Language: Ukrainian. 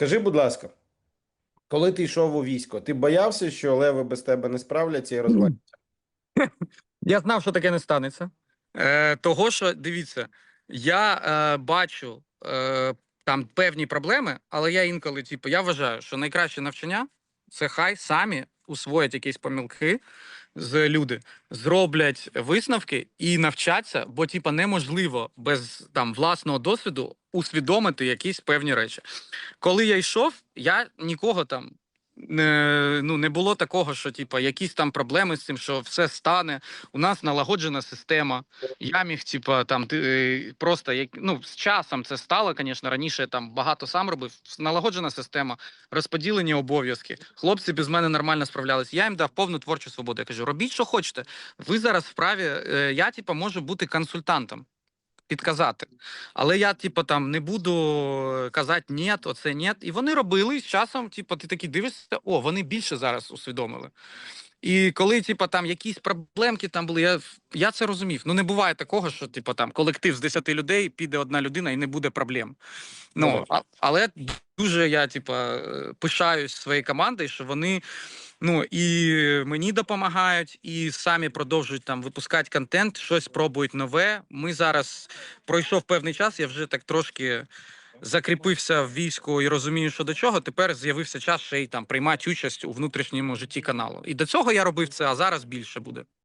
Скажи, будь ласка, коли ти йшов у військо, ти боявся, що леви без тебе не справляться і розваляться? Я знав, що таке не станеться. Е, того, що дивіться, я е, бачу е, там певні проблеми, але я інколи, типу, я вважаю, що найкраще навчання це хай самі усвоять якісь помилки з люди, зроблять висновки і навчаться, бо типа неможливо без там власного досвіду усвідомити якісь певні речі. Коли я йшов, я нікого там. Ну, не було такого, що типу, якісь там проблеми з цим, що все стане. У нас налагоджена система. Я міг, типа, там ти е, просто як ну з часом це стало, звісно. Раніше там багато сам робив. Налагоджена система, розподілені обов'язки. Хлопці без мене нормально справлялись. Я їм дав повну творчу свободу. Я кажу, робіть, що хочете. Ви зараз вправі. е, Я, типа, можу бути консультантом. Підказати, але я, типу, там не буду казати ні, оце ні. І вони робили з часом, типу, ти такий дивишся, о, вони більше зараз усвідомили. І коли, типу, там якісь проблемки там були, я, я це розумів. Ну не буває такого, що типу, там колектив з 10 людей піде одна людина і не буде проблем. Ну а, але дуже я, типу, пишаюсь своєю командою, що вони. Ну і мені допомагають, і самі продовжують там випускати контент, щось пробують нове. Ми зараз пройшов певний час. Я вже так трошки закріпився в війську і розумію, що до чого. Тепер з'явився час ще й там приймати участь у внутрішньому житті каналу. І до цього я робив це, а зараз більше буде.